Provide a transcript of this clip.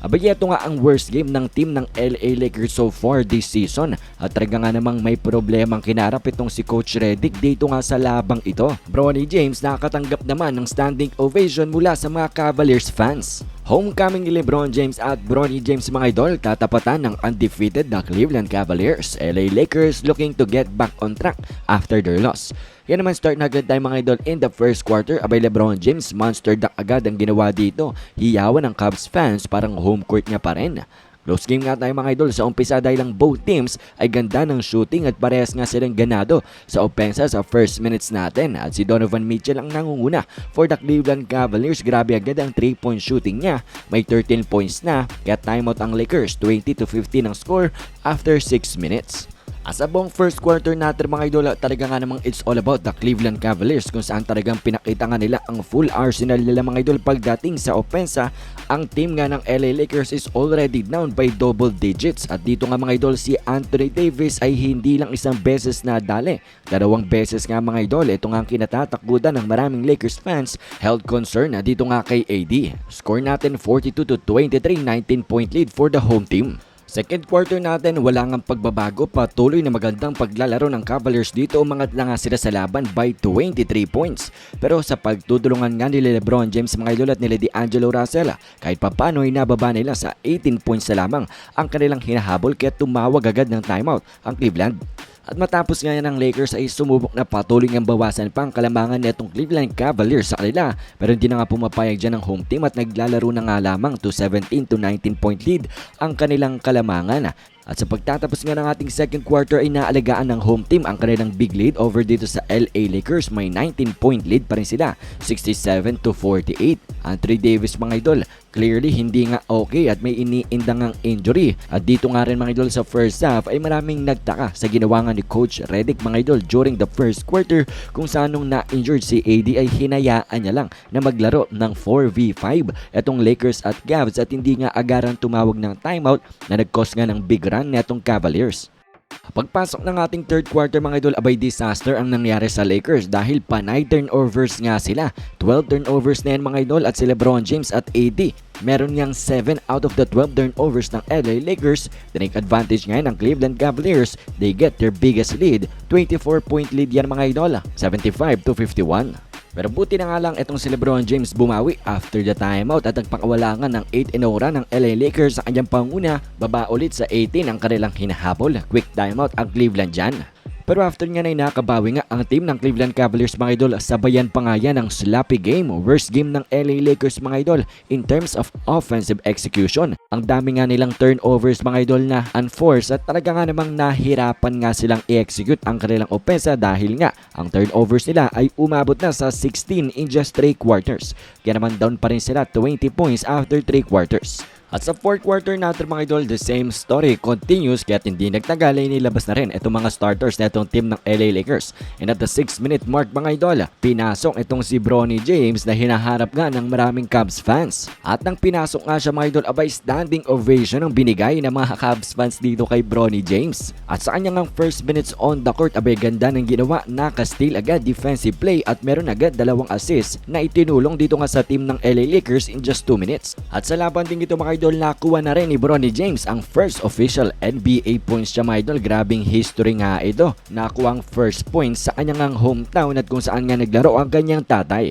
Abay, ito nga ang worst game ng team ng LA Lakers so far this season. At talaga nga namang may problemang kinarap itong si Coach Redick dito nga sa labang ito. Bronny James nakakatanggap naman ng standing ovation mula sa mga Cavaliers fans. Homecoming ni Lebron James at Bronny James mga idol tatapatan ng undefeated na Cleveland Cavaliers. LA Lakers looking to get back on track after their loss. Yan naman start na agad tayo mga idol in the first quarter. Abay Lebron James monster duck agad ang ginawa dito. Hiyawan ng Cavs fans parang home court niya pa rin. Close game nga tayo mga idol. Sa umpisa dahil lang both teams ay ganda ng shooting at parehas nga silang ganado sa opensa sa first minutes natin. At si Donovan Mitchell ang nangunguna for the Cleveland Cavaliers. Grabe agad ang 3 point shooting niya. May 13 points na. Kaya timeout ang Lakers 20 to 15 ang score after 6 minutes. As a first quarter natin mga idol, talaga nga namang it's all about the Cleveland Cavaliers kung saan talagang pinakita nga nila ang full arsenal nila mga idol pagdating sa opensa. Ang team nga ng LA Lakers is already down by double digits at dito nga mga idol si Anthony Davis ay hindi lang isang beses na dali. Dalawang beses nga mga idol, ito nga ang kinatatakbudan ng maraming Lakers fans held concern na dito nga kay AD. Score natin 42 to 23, 19 point lead for the home team. Second quarter natin, wala ngang pagbabago, patuloy na magandang paglalaro ng Cavaliers dito, umangat na nga sila sa laban by 23 points. Pero sa pagtutulungan nga nila Lebron James mga idol at nila D'Angelo Russell, kahit papano ay nababa nila sa 18 points na lamang ang kanilang hinahabol kaya tumawag agad ng timeout ang Cleveland. At matapos nga yan ng Lakers ay sumubok na patuloy ang bawasan pa ang kalamangan netong Cleveland Cavaliers sa kanila. Pero hindi na nga pumapayag dyan ng home team at naglalaro na nga lamang to 17 to 19 point lead ang kanilang kalamangan. At sa pagtatapos nga ng ating second quarter ay naalagaan ng home team ang kanilang big lead over dito sa LA Lakers. May 19 point lead pa rin sila, 67 to 48. Anthony Davis mga idol, clearly hindi nga okay at may iniindang ang injury. At dito nga rin mga idol sa first half ay maraming nagtaka sa ginawa nga ni Coach Redick mga idol during the first quarter kung saan nung na-injured si AD ay hinayaan niya lang na maglaro ng 4v5 etong Lakers at Cavs at hindi nga agaran tumawag ng timeout na nag-cause nga ng big run netong Cavaliers. Pagpasok ng ating third quarter mga idol, abay disaster ang nangyari sa Lakers dahil panay turnovers nga sila. 12 turnovers na yan mga idol at si Lebron James at AD. Meron niyang 7 out of the 12 turnovers ng LA Lakers. Tinake advantage ngayon ng Cleveland Cavaliers. They get their biggest lead. 24 point lead yan mga idol. 75 to 51. Pero buti na nga lang itong si Lebron James bumawi after the timeout at nagpakawalangan ng 8 in run ng LA Lakers sa kanyang panguna. Baba ulit sa 18 ang kanilang hinahabol. Quick timeout ang Cleveland dyan. Pero after nga na nakabawi nga ang team ng Cleveland Cavaliers mga idol, sabayan pa nga yan ng sloppy game. Worst game ng LA Lakers mga idol in terms of offensive execution. Ang dami nga nilang turnovers mga idol na unforced at talaga nga namang nahirapan nga silang i-execute ang kanilang opensa dahil nga ang turnovers nila ay umabot na sa 16 in just 3 quarters. Kaya naman down pa rin sila 20 points after 3 quarters. At sa fourth quarter natin mga idol, the same story continues kaya hindi nagtagal ay nilabas na rin itong mga starters na itong team ng LA Lakers. And at the 6 minute mark mga idol, pinasok itong si Bronny James na hinaharap nga ng maraming Cubs fans. At nang pinasok nga siya mga idol, abay standing ovation ang binigay ng mga Cubs fans dito kay Bronny James. At sa kanyang first minutes on the court, abay ganda ng ginawa, naka-steal agad defensive play at meron agad dalawang assist na itinulong dito nga sa team ng LA Lakers in just 2 minutes. At sa laban din ito mga idol, nakuha na rin ni Bronny James ang first official NBA points siya idol. Grabing history nga ito. Nakuha ang first points sa kanyang hometown at kung saan nga naglaro ang kanyang tatay.